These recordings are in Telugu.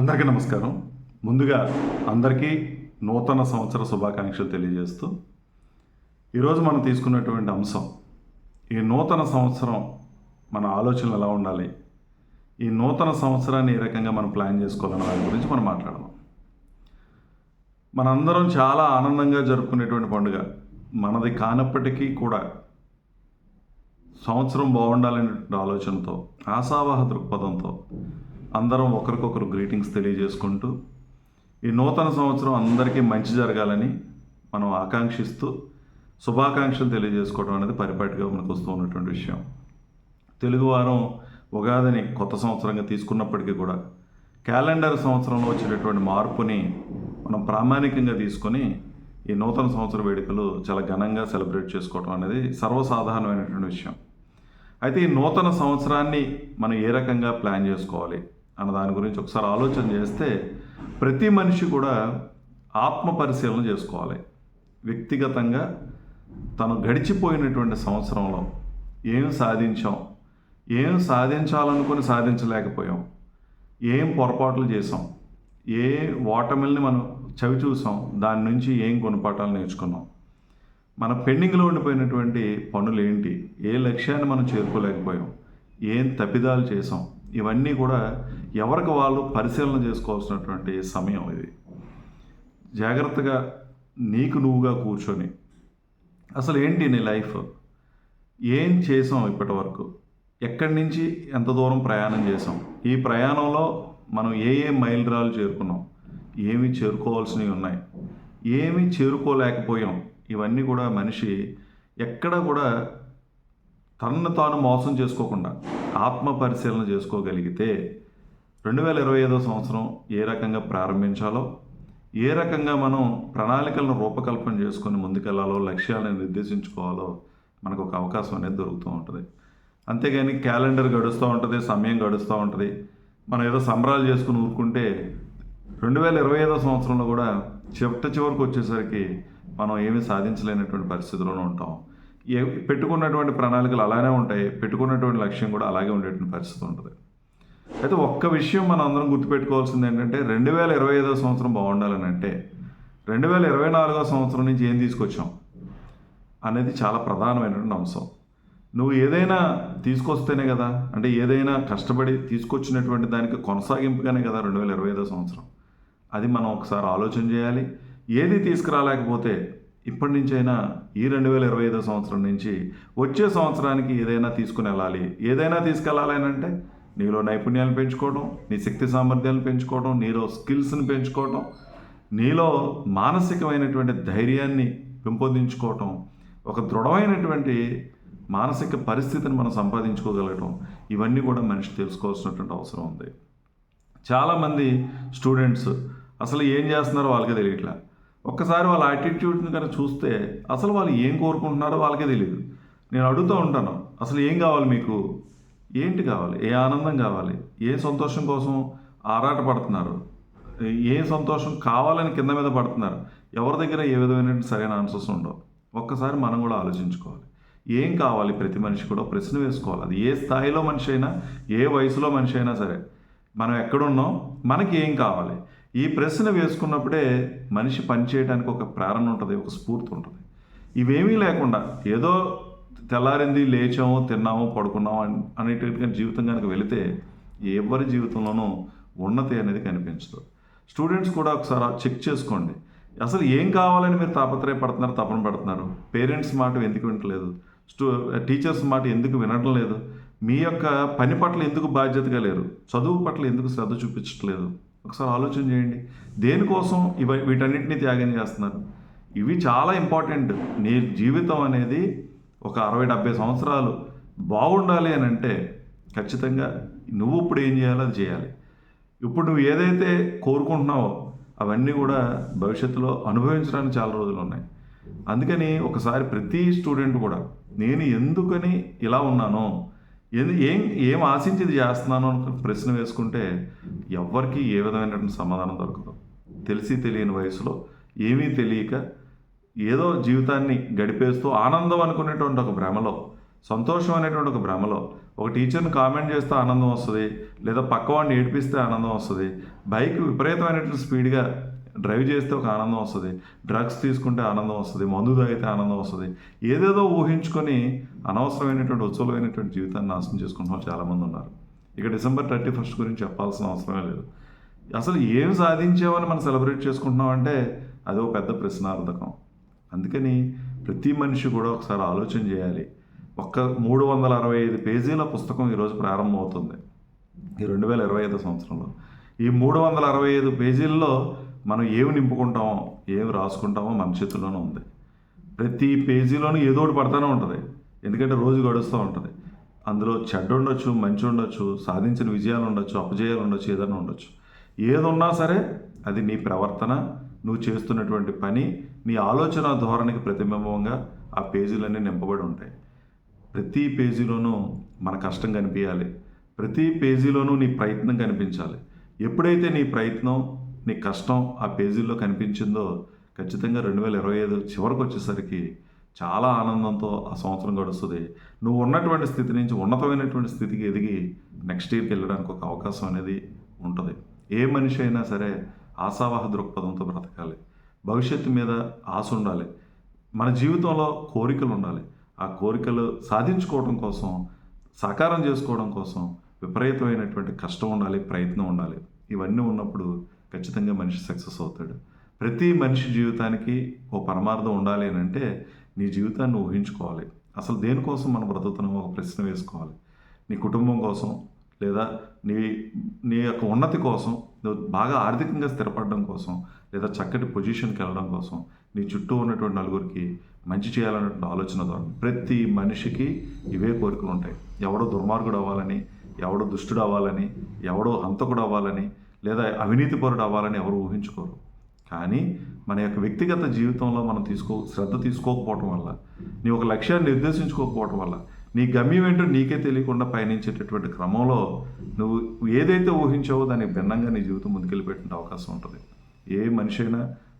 అందరికీ నమస్కారం. ముందుగా అందరికీ నూతన సంవత్సర శుభాకాంక్షలు తెలియజేస్తూ ఈరోజు మనం తీసుకున్నటువంటి అంశం ఈ నూతన సంవత్సరం మన ఆలోచనలు ఎలా ఉండాలి ఈ నూతన సంవత్సరాన్ని ఏ రకంగా మనం ప్లాన్ చేసుకోవాలన్న దాని గురించి మనం మాట్లాడదాం. మనందరం చాలా ఆనందంగా జరుపుకునేటువంటి పండుగ మనది కానప్పటికీ కూడా సంవత్సరం బాగుండాలనే ఆలోచనతో ఆశావాహ దృక్పథంతో అందరం ఒకరికొకరు గ్రీటింగ్స్ తెలియజేసుకుంటూ ఈ నూతన సంవత్సరం అందరికీ మంచి జరగాలని మనం ఆకాంక్షిస్తూ శుభాకాంక్షలు తెలియజేసుకోవడం అనేది పరిపాటిగా మనకు వస్తూ ఉన్నటువంటి విషయం. తెలుగువారం ఉగాదిని కొత్త సంవత్సరంగా తీసుకున్నప్పటికీ కూడా క్యాలెండర్ సంవత్సరంలో వచ్చేటటువంటి మార్పుని మనం ప్రామాణికంగా తీసుకొని ఈ నూతన సంవత్సర వేడుకలు చాలా ఘనంగా సెలబ్రేట్ చేసుకోవడం అనేది సర్వసాధారణమైనటువంటి విషయం. అయితే ఈ నూతన సంవత్సరాన్ని మనం ఏ రకంగా ప్లాన్ చేసుకోవాలి? అన్న దాని గురించి ఒకసారి ఆలోచన చేస్తే ప్రతి మనిషి కూడా ఆత్మ పరిశీలన చేసుకోవాలి. వ్యక్తిగతంగా తను గడిచిపోయినటువంటి సంవత్సరంలో ఏం సాధించాం? ఏం సాధించాలనుకుని సాధించలేకపోయాం? ఏం పొరపాట్లు చేసాం ఏ ఓటమిల్ని మనం చవి చూసాం? దాని నుంచి ఏం గుణపాఠాలు నేర్చుకున్నాం? మన పెండింగ్లో ఉండిపోయినటువంటి పనులు ఏంటి ఏ లక్ష్యాన్ని మనం చేరుకోలేకపోయాం? ఏం తప్పిదాలు చేసాం ఇవన్నీ కూడా ఎవరికి వాళ్ళు పరిశీలన చేసుకోవాల్సినటువంటి సమయం ఇది. జాగ్రత్తగా నీకు నువ్వుగా కూర్చొని అసలు ఏంటి నీ లైఫ్? ఏం చేసాం ఇప్పటి వరకు? ఎక్కడి నుంచి ఎంత దూరం ప్రయాణం చేసాం? ఈ ప్రయాణంలో మనం ఏ ఏ మైలురాలు చేరుకున్నాం? ఏమి చేరుకోవాల్సినవి ఉన్నాయి? ఏమి చేరుకోలేకపోయాం? ఇవన్నీ కూడా మనిషి ఎక్కడ కూడా తనను తాను మోసం చేసుకోకుండా ఆత్మ పరిశీలన చేసుకోగలిగితే రెండు వేల ఇరవై ఐదో సంవత్సరం ఏ రకంగా ప్రారంభించాలో ఏ రకంగా మనం ప్రణాళికలను రూపకల్పన చేసుకొని ముందుకెళ్ళాలో లక్ష్యాలను నిర్దేశించుకోవాలో మనకు ఒక అవకాశం అనేది దొరుకుతూ ఉంటుంది. అంతేగాని క్యాలెండర్ గడుస్తూ ఉంటుంది సమయం గడుస్తూ ఉంటుంది. మనం ఏదో సంబరాలు చేసుకుని ఊరుకుంటే రెండు వేల ఇరవై ఐదో సంవత్సరంలో కూడా చివట చివరికి వచ్చేసరికి మనం ఏమీ సాధించలేనటువంటి పరిస్థితిలోనే ఉంటాం. ఏ పెట్టుకున్నటువంటి ప్రణాళికలు అలానే ఉంటాయి పెట్టుకున్నటువంటి లక్ష్యం కూడా అలాగే ఉండేటువంటి పరిస్థితి ఉంటుంది. అయితే ఒక్క విషయం మనం అందరం గుర్తుపెట్టుకోవాల్సింది ఏంటంటే రెండు వేల ఇరవై ఐదో సంవత్సరం బాగుండాలని అంటే రెండు వేల ఇరవై నాలుగో సంవత్సరం నుంచి ఏం తీసుకొచ్చాం అనేది చాలా ప్రధానమైనటువంటి అంశం. నువ్వు ఏదైనా తీసుకొస్తేనే కదా అంటే ఏదైనా కష్టపడి తీసుకొచ్చినటువంటి దానికి కొనసాగింపుగానే కదా రెండు వేల ఇరవై ఐదో సంవత్సరం. అది మనం ఒకసారి ఆలోచన చేయాలి. ఏది తీసుకురాలేకపోతే ఇప్పటి నుంచైనా ఈ రెండు వేల ఇరవై ఐదో సంవత్సరం నుంచి వచ్చే సంవత్సరానికి ఏదైనా తీసుకుని వెళ్ళాలి ఏదైనా తీసుకెళ్ళాలి అని అంటే నీలో నైపుణ్యాలు పెంచుకోవడం నీ శక్తి సామర్థ్యాలను పెంచుకోవడం నీలో స్కిల్స్ని పెంచుకోవడం నీలో మానసికమైనటువంటి ధైర్యాన్ని పెంపొందించుకోవటం ఒక దృఢమైనటువంటి మానసిక పరిస్థితిని మనం సంపాదించుకోగలగటం ఇవన్నీ కూడా మనిషి తెలుసుకోవాల్సినటువంటి అవసరం ఉంది. చాలామంది స్టూడెంట్స్ అసలు ఏం చేస్తున్నారో వాళ్ళకే తెలియట్లే. ఒక్కసారి వాళ్ళ యాటిట్యూడ్ని కనుక చూస్తే అసలు వాళ్ళు ఏం కోరుకుంటున్నారో వాళ్ళకే తెలియదు నేను అడుగుతూ ఉంటాను అసలు ఏం కావాలి మీకు? ఏంటి కావాలి? ఏ ఆనందం కావాలి? ఏ సంతోషం కోసం ఆరాట పడుతున్నారు? ఏ సంతోషం కావాలని కింద మీద పడుతున్నారు? ఎవరి దగ్గర ఏ విధమైన సరైన ఆన్సర్స్ ఉండవు. ఒక్కసారి మనం కూడా ఆలోచించుకోవాలి. ఏం కావాలి ప్రతి మనిషి కూడా? ప్రశ్న వేసుకోవాలి. అది ఏ స్థాయిలో మనిషి అయినా ఏ వయసులో మనిషి అయినా సరే. మనం ఎక్కడున్నాం? మనకి ఏం కావాలి? ఈ ప్రశ్న వేసుకున్నప్పుడే మనిషి పనిచేయడానికి ఒక ప్రేరణ ఉంటుంది ఒక స్ఫూర్తి ఉంటుంది. ఇవేమీ లేకుండా ఏదో తెల్లారింది లేచాము తిన్నాము పడుకున్నాము అని అనేటట్టుగా జీవితం కనుక వెళితే ఎవరి జీవితంలోనూ ఉన్నతి అనేది కనిపించదు. స్టూడెంట్స్ కూడా ఒకసారి చెక్ చేసుకోండి. అసలు ఏం కావాలని మీరు తాపత్రయపడుతున్నారు తపన పడుతున్నారు? పేరెంట్స్ మాట ఎందుకు వినట్లేదు? స్టూ టీచర్స్ మాట ఎందుకు వినడం లేదు? మీ యొక్క పని పట్ల ఎందుకు బాధ్యతగా లేరు? చదువు పట్ల ఎందుకు శ్రద్ధ చూపించట్లేదు? ఒకసారి ఆలోచన చేయండి. దేనికోసం ఇవ వీటన్నిటిని త్యాగం చేస్తున్నారు? ఇవి చాలా ఇంపార్టెంట్ నీ జీవితం అనేది ఒక అరవై డెబ్బై సంవత్సరాలు బాగుండాలి అని అంటే ఖచ్చితంగా నువ్వు ఇప్పుడు ఏం చేయాలో అది చేయాలి. ఇప్పుడు నువ్వు ఏదైతే కోరుకుంటున్నావో అవన్నీ కూడా భవిష్యత్తులో అనుభవించడానికి చాలా రోజులు ఉన్నాయి. అందుకని ఒకసారి ప్రతి స్టూడెంట్ కూడా నేను ఎందుకని ఇలా ఉన్నానో ఏం ఏం ఆశించి ఇది చేస్తున్నాను అని ప్రశ్న వేసుకుంటే ఎవ్వరికీ ఏ విధమైనటువంటి సమాధానం దొరకదు. తెలిసి తెలియని వయసులో ఏమీ తెలియక ఏదో జీవితాన్ని గడిపేస్తూ ఆనందం అనుకునేటువంటి ఒక భ్రమలో సంతోషం అనేటువంటి ఒక భ్రమలో ఒక టీచర్ని కామెంట్ చేస్తే ఆనందం వస్తుంది లేదా పక్కవాడిని ఏడిపిస్తే ఆనందం వస్తుంది బైక్ విపరీతమైనటువంటి స్పీడ్గా డ్రైవ్ చేస్తే ఒక ఆనందం వస్తుంది డ్రగ్స్ తీసుకుంటే ఆనందం వస్తుంది మందు తాగితే ఆనందం వస్తుంది. ఏదేదో ఊహించుకొని అనవసరమైనటువంటి ఉత్సవమైనటువంటి జీవితాన్ని నాశనం చేసుకుంటున్న వాళ్ళు చాలామంది ఉన్నారు. ఇక డిసెంబర్ థర్టీ ఫస్ట్ గురించి చెప్పాల్సిన అవసరమే లేదు. అసలు ఏం సాధించామని మనం సెలబ్రేట్ చేసుకుంటున్నాం అంటే అది ఒక పెద్ద ప్రశ్నార్థకం. అందుకని ప్రతి మనిషి కూడా ఒకసారి ఆలోచన చేయాలి. ఒక్క మూడు వందల అరవై ఐదు పేజీల పుస్తకం ఈరోజు ప్రారంభమవుతుంది. ఈ రెండు వేల ఇరవై ఐదు సంవత్సరంలో. ఈ మూడు వందల అరవై ఐదు పేజీల్లో మనం ఏమి నింపుకుంటామో ఏమి రాసుకుంటామో మన చేతుల్లోనే ఉంది. ప్రతి పేజీలోనూ ఏదో ఒకటి పడతానే ఉంటుంది. ఎందుకంటే రోజు గడుస్తూ ఉంటుంది. అందులో చెడ్డ ఉండొచ్చు మంచి ఉండొచ్చు సాధించిన విజయాలు ఉండొచ్చు అపజయాలు ఉండొచ్చు ఏదైనా ఉండొచ్చు. ఏదున్నా సరే అది నీ ప్రవర్తన నువ్వు చేస్తున్నటువంటి పని నీ ఆలోచన ధోరణికి ప్రతిబింబంగా ఆ పేజీలన్నీ నింపబడి ఉంటాయి. ప్రతి పేజీలోనూ మన కష్టం కనిపించాలి ప్రతి పేజీలోనూ నీ ప్రయత్నం కనిపించాలి. ఎప్పుడైతే నీ ప్రయత్నం నీ కష్టం ఆ పేజీల్లో కనిపించిందో ఖచ్చితంగా రెండు వేల ఇరవై ఐదు చివరికి వచ్చేసరికి చాలా ఆనందంతో ఆ సంవత్సరం గడుస్తుంది. నువ్వు ఉన్నటువంటి స్థితి నుంచి ఉన్నతమైనటువంటి స్థితికి ఎదిగి నెక్స్ట్ ఇయర్కి వెళ్ళడానికి ఒక అవకాశం అనేది ఉంటుంది. ఏ మనిషి అయినా సరే ఆశావాహ దృక్పథంతో బ్రతకాలి. భవిష్యత్తు మీద ఆశ ఉండాలి. మన జీవితంలో కోరికలు ఉండాలి. ఆ కోరికలు సాధించుకోవడం కోసం సాకారం చేసుకోవడం కోసం విపరీతమైనటువంటి కష్టం ఉండాలి ప్రయత్నం ఉండాలి. ఇవన్నీ ఉన్నప్పుడు ఖచ్చితంగా మనిషి సక్సెస్ అవుతాడు. ప్రతి మనిషి జీవితానికి ఓ పరమార్థం ఉండాలి అని అంటే నీ జీవితాన్ని ఊహించుకోవాలి. అసలు దేనికోసం మనం బ్రతుకుతున్నామో ఒక ప్రశ్న వేసుకోవాలి. నీ కుటుంబం కోసం లేదా నీ నీ యొక్క ఉన్నతి కోసం బాగా ఆర్థికంగా స్థిరపడడం కోసం లేదా చక్కటి పొజిషన్కి వెళ్ళడం కోసం నీ చుట్టూ ఉన్నటువంటి నలుగురికి మంచి చేయాలన్నటువంటి ఆలోచన ద్వారా ప్రతి మనిషికి ఇవే కోరికలు ఉంటాయి. ఎవడో దుర్మార్గుడు అవ్వాలని ఎవడో దుష్టుడు అవ్వాలని ఎవడో హంతకుడు అవ్వాలని లేదా అవినీతిపరుడు అవ్వాలని ఎవరు ఊహించుకోరు. కానీ మన యొక్క వ్యక్తిగత జీవితంలో మనం తీసుకో శ్రద్ధ తీసుకోకపోవటం వల్ల నీ ఒక లక్ష్యాన్ని నిర్దేశించుకోకపోవటం వల్ల నీ గమ్యం ఏంటో నీకే తెలియకుండా పయనించేటటువంటి క్రమంలో నువ్వు ఏదైతే ఊహించావో దానికి భిన్నంగా నీ జీవితం ముందుకెళ్ళిపెట్టే అవకాశం ఉంటుంది. ఏ మనిషి అయినా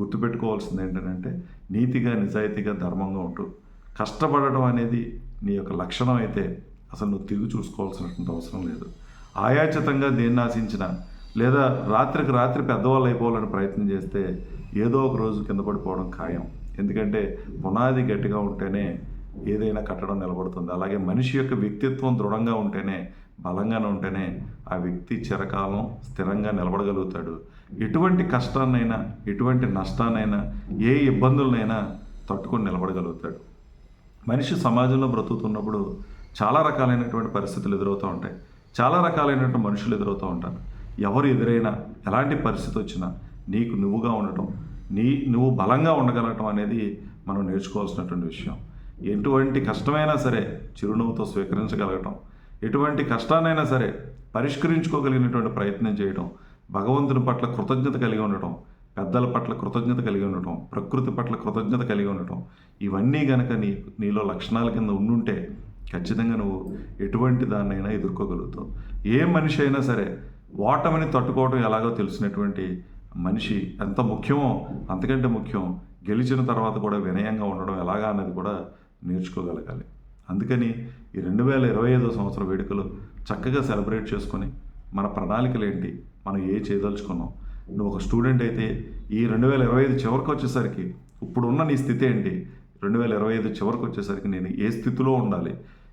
గుర్తుపెట్టుకోవాల్సింది ఏంటంటే నీతిగా నిజాయితీగా ధర్మంగా ఉంటూ కష్టపడడం అనేది నీ యొక్క లక్షణం అయితే అసలు నువ్వు తిరిగి చూసుకోవాల్సినటువంటి అవసరం లేదు. ఆయాచితంగా దేన్ని ఆశించినా లేదా రాత్రికి రాత్రి పెద్దవాళ్ళు అయిపోవాలని ప్రయత్నం చేస్తే ఏదో ఒక రోజు కింద పడిపోవడం ఖాయం. ఎందుకంటే పునాది గట్టిగా ఉంటేనే ఏదైనా కట్టడం నిలబడుతుంది. అలాగే మనిషి యొక్క వ్యక్తిత్వం దృఢంగా ఉంటేనే బలంగానే ఉంటేనే ఆ వ్యక్తి చిరకాలం స్థిరంగా నిలబడగలుగుతాడు. ఎటువంటి కష్టాన్నైనా ఎటువంటి నష్టాన్నైనా ఏ ఇబ్బందులనైనా తట్టుకొని నిలబడగలుగుతాడు. మనిషి సమాజంలో బ్రతుకుతున్నప్పుడు చాలా రకాలైనటువంటి పరిస్థితులు ఎదురవుతూ ఉంటాయి. చాలా రకాలైనటువంటి మనుషులు ఎదురవుతూ ఉంటారు. ఎవరు ఎదురైనా ఎలాంటి పరిస్థితి వచ్చినా నీకు నువ్వుగా ఉండటం నీ నువ్వు బలంగా ఉండగలగటం అనేది మనం నేర్చుకోవాల్సినటువంటి విషయం. ఎటువంటి కష్టమైనా సరే చిరునవ్వుతో స్వీకరించగలగటం ఎటువంటి కష్టాన్నైనా సరే పరిష్కరించుకోగలిగినటువంటి ప్రయత్నం చేయడం భగవంతుని పట్ల కృతజ్ఞత కలిగి ఉండటం పెద్దల పట్ల కృతజ్ఞత కలిగి ఉండటం ప్రకృతి పట్ల కృతజ్ఞత కలిగి ఉండటం ఇవన్నీ గనక నీ నీలో లక్షణాల కింద ఉండుంటే ఖచ్చితంగా నువ్వు ఎటువంటి దాన్నైనా ఎదుర్కోగలుగుతావు. ఏ మనిషి అయినా సరే ఓటమిని తట్టుకోవడం ఎలాగో తెలిసినటువంటి మనిషి ఎంత ముఖ్యమో అంతకంటే ముఖ్యం గెలిచిన తర్వాత కూడా వినయంగా ఉండడం ఎలాగా అన్నది కూడా నేర్చుకోగలగాలి. అందుకని ఈ రెండు వేల ఇరవై ఐదో సంవత్సరం వేడుకలు చక్కగా సెలబ్రేట్ చేసుకొని మన ప్రణాళికలు ఏంటి మనం ఏ చేయదలుచుకున్నాం నువ్వు ఒక స్టూడెంట్ అయితే ఈ రెండు వేల ఇరవై ఐదు చివరికి వచ్చేసరికి ఇప్పుడున్న నీ స్థితి ఏంటి రెండు వేల ఇరవై ఐదు చివరికి వచ్చేసరికి నేను ఏ స్థితిలో ఉండాలి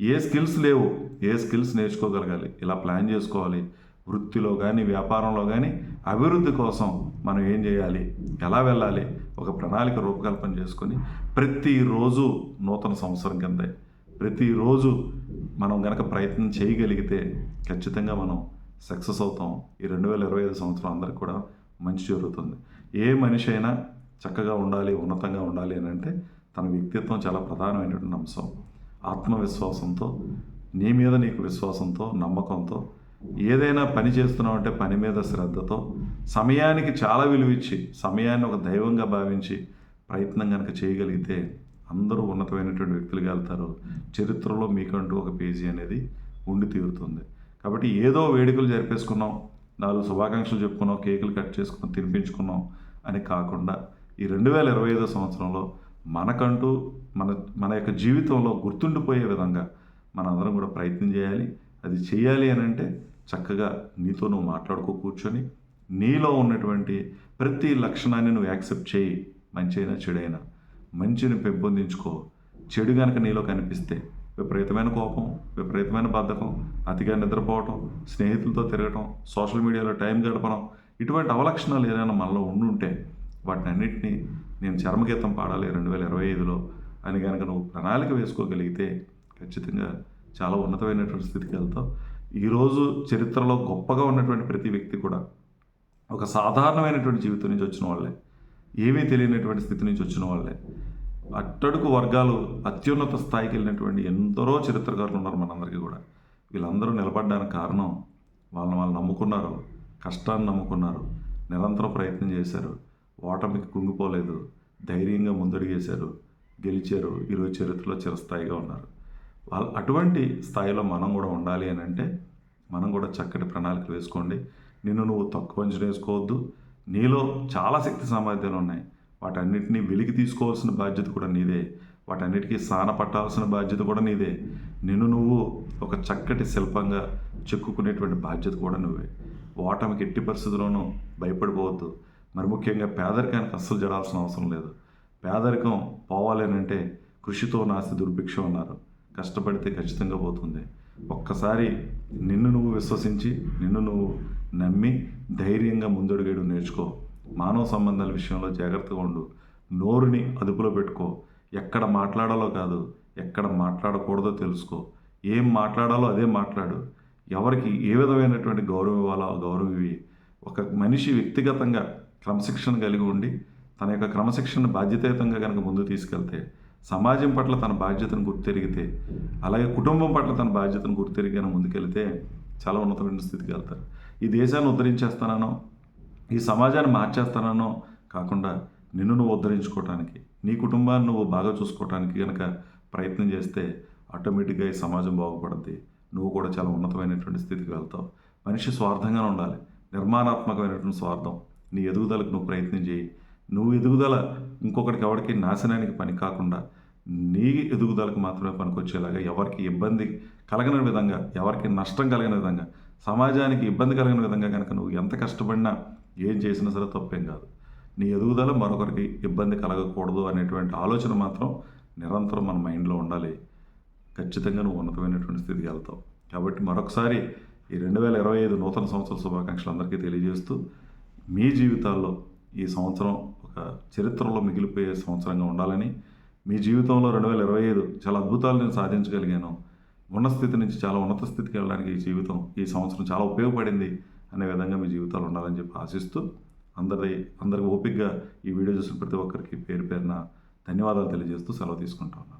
ఏ స్కిల్స్ లేవు ఏ స్కిల్స్ నేర్చుకోగలగాలి ఇలా ప్లాన్ చేసుకోవాలి వృత్తిలో కానీ వ్యాపారంలో కానీ అభివృద్ధి కోసం మనం ఏం చేయాలి? ఎలా వెళ్ళాలి? ఒక ప్రణాళిక రూపకల్పన చేసుకొని ప్రతిరోజు నూతన సంవత్సరం కిందే ప్రతిరోజు మనం గనక ప్రయత్నం చేయగలిగితే ఖచ్చితంగా మనం సక్సెస్ అవుతాం. ఈ రెండు వేల ఇరవై ఐదు సంవత్సరం అందరికి కూడా మంచి జరుగుతుంది. ఏ మనిషి అయినా చక్కగా ఉండాలి ఉన్నతంగా ఉండాలి అని అంటే తన వ్యక్తిత్వం చాలా ప్రధానమైనటువంటి అంశం. ఆత్మవిశ్వాసంతో నీ మీద నీకు విశ్వాసంతో నమ్మకంతో ఏదైనా పని చేస్తున్నావు అంటే పని మీద శ్రద్ధతో సమయానికి చాలా విలువ ఇచ్చి సమయాన్ని ఒక దైవంగా భావించి ప్రయత్నం కనుక చేయగలిగితే అందరూ ఉన్నతమైనటువంటి వ్యక్తులుగా వెళ్తారు. చరిత్రలో మీకంటూ ఒక పేజీ అనేది ఉండి తీరుతుంది. కాబట్టి ఏదో వేడుకలు జరిపేసుకున్నాం నాలుగు శుభాకాంక్షలు చెప్పుకున్నాం కేకులు కట్ చేసుకున్నాం తినిపించుకున్నాం అని కాకుండా ఈ రెండు వేల ఇరవై ఐదో సంవత్సరంలో మనకంటూ మన మన యొక్క జీవితంలో గుర్తుండిపోయే విధంగా మనందరం కూడా ప్రయత్నం చేయాలి. అది చేయాలి అని అంటే చక్కగా నీతో నువ్వు మాట్లాడుకో కూర్చొని నీలో ఉన్నటువంటి ప్రతి లక్షణాన్ని నువ్వు యాక్సెప్ట్ చేయి మంచైనా చెడైనా. మంచిని పెంపొందించుకో. చెడు కనుక నీలో కనిపిస్తే విపరీతమైన కోపం విపరీతమైన బద్ధకం అతిగా నిద్రపోవటం స్నేహితులతో తిరగటం సోషల్ మీడియాలో టైం గడపడం ఇటువంటి అవలక్షణాలు ఏదైనా మనలో ఉండుంటే వాటిని అన్నింటినీ నేను చర్మగీతం పాడాలి రెండు వేల ఇరవై ఐదులో అని కనుక నువ్వు ప్రణాళిక వేసుకోగలిగితే ఖచ్చితంగా చాలా ఉన్నతమైనటువంటి స్థితికి వెళ్తావు. ఈరోజు చరిత్రలో గొప్పగా ఉన్నటువంటి ప్రతి వ్యక్తి కూడా ఒక సాధారణమైనటువంటి జీవితం నుంచి వచ్చిన వాళ్ళే. ఏమీ తెలియనటువంటి స్థితి నుంచి వచ్చిన వాళ్ళే. అట్టడుగు వర్గాలు అత్యున్నత స్థాయికి వెళ్ళినటువంటి ఎందరో చరిత్రకారులు ఉన్నారు మనందరికీ కూడా. వీళ్ళందరూ నిలబడడానికి కారణం వాళ్ళని వాళ్ళు నమ్ముకున్నారు కష్టాన్ని నమ్ముకున్నారు నిరంతరం ప్రయత్నం చేశారు ఓటమికి కుంగిపోలేదు ధైర్యంగా ముందడుగేశారు గెలిచారు ఈరోజు చరిత్రలో చిరస్థాయిగా ఉన్నారు. అటువంటి స్థాయిలో మనం కూడా ఉండాలి అని అంటే మనం కూడా చక్కటి ప్రణాళికలు వేసుకోండి. నిన్ను నువ్వు తక్కువ అంచనా వేసుకోవద్దు. నీలో చాలా శక్తి సామర్థ్యాలు ఉన్నాయి. వాటన్నిటిని వెలికి తీసుకోవాల్సిన బాధ్యత కూడా నీదే. వాటన్నిటికీ సాన పట్టాల్సిన బాధ్యత కూడా నీదే. నిన్ను నువ్వు ఒక చక్కటి శిల్పంగా చెక్కుకునేటువంటి బాధ్యత కూడా నువ్వే. ఓటమికి ఎట్టి పరిస్థితుల్లోనూ భయపడిపోవద్దు. మరి ముఖ్యంగా పేదరికానికి అస్సలు జడాల్సిన అవసరం లేదు. పేదరికం పోవాలి అని అంటే కృషితో నాస్తి దుర్భిక్షం అన్నారు. కష్టపడితే ఖచ్చితంగా పోతుంది. ఒక్కసారి నిన్ను నువ్వు విశ్వసించి నిన్ను నువ్వు నమ్మి ధైర్యంగా ముందడుగేయడం నేర్చుకో. మానవ సంబంధాల విషయంలో జాగ్రత్తగా ఉండు. నోరుని అదుపులో పెట్టుకో. ఎక్కడ మాట్లాడాలో కాదు ఎక్కడ మాట్లాడకూడదో తెలుసుకో. ఏం మాట్లాడాలో అదే మాట్లాడు. ఎవరికి ఏ విధమైనటువంటి గౌరవం ఇవ్వాలో గౌరవం ఇవి ఒక మనిషి వ్యక్తిగతంగా క్రమశిక్షణ కలిగి ఉండి తన యొక్క క్రమశిక్షణ బాధ్యతాయుతంగా కనుక ముందు తీసుకెళ్తే సమాజం పట్ల తన బాధ్యతను గుర్తెరిగితే అలాగే కుటుంబం పట్ల తన బాధ్యతను గుర్తెరిగి ముందుకెళ్తే చాలా ఉన్నతమైన స్థితికి వెళ్తారు. ఈ దేశాన్ని ఉద్ధరించేస్తానో ఈ సమాజాన్ని మార్చేస్తానో కాకుండా నిన్ను నువ్వు ఉద్ధరించుకోవటానికి నీ కుటుంబాన్ని నువ్వు బాగా చూసుకోవటానికి కనుక ప్రయత్నం చేస్తే ఆటోమేటిక్గా ఈ సమాజం బాగుపడుద్ది. నువ్వు కూడా చాలా ఉన్నతమైనటువంటి స్థితికి వెళ్తావు. మనిషి స్వార్థంగానే ఉండాలి. నిర్మాణాత్మకమైనటువంటి స్వార్థం నీ ఎదుగుదలకు నువ్వు ప్రయత్నం చేయి. నువ్వు ఎదుగుదల ఇంకొకరికి ఎవరికి నాశనానికి పని కాకుండా నీ ఎదుగుదలకు మాత్రమే పనికొచ్చేలాగా ఎవరికి ఇబ్బంది కలగని విధంగా ఎవరికి నష్టం కలిగిన విధంగా సమాజానికి ఇబ్బంది కలిగిన విధంగా కనుక నువ్వు ఎంత కష్టపడినా ఏం చేసినా సరే తప్పేం కాదు. నీ ఎదుగుదల మరొకరికి ఇబ్బంది కలగకూడదు అనేటువంటి ఆలోచన మాత్రం నిరంతరం మన మైండ్లో ఉండాలి. ఖచ్చితంగా నువ్వు ఉన్నతమైనటువంటి స్థితికి వెళ్తావు. కాబట్టి మరొకసారి ఈ రెండు వేల ఇరవై ఐదు నూతన సంవత్సర శుభాకాంక్షలు అందరికీ తెలియజేస్తూ మీ జీవితాల్లో ఈ సంవత్సరం ఒక చరిత్రలో మిగిలిపోయే సంవత్సరంగా ఉండాలని మీ జీవితంలో రెండు వేల ఇరవై ఐదు చాలా అద్భుతాలు నేను సాధించగలిగాను. ఉన్న స్థితి నుంచి చాలా ఉన్నత స్థితికి వెళ్ళడానికి ఈ జీవితం ఈ సంవత్సరం చాలా ఉపయోగపడింది అనే విధంగా మీ జీవితాలు ఉండాలని చెప్పి ఆశిస్తూ అందరి అందరికి ఓపికగా ఈ వీడియో చూసిన ప్రతి ఒక్కరికి పేరు పేరున ధన్యవాదాలు తెలియజేస్తూ సెలవు తీసుకుంటా ఉన్నాను.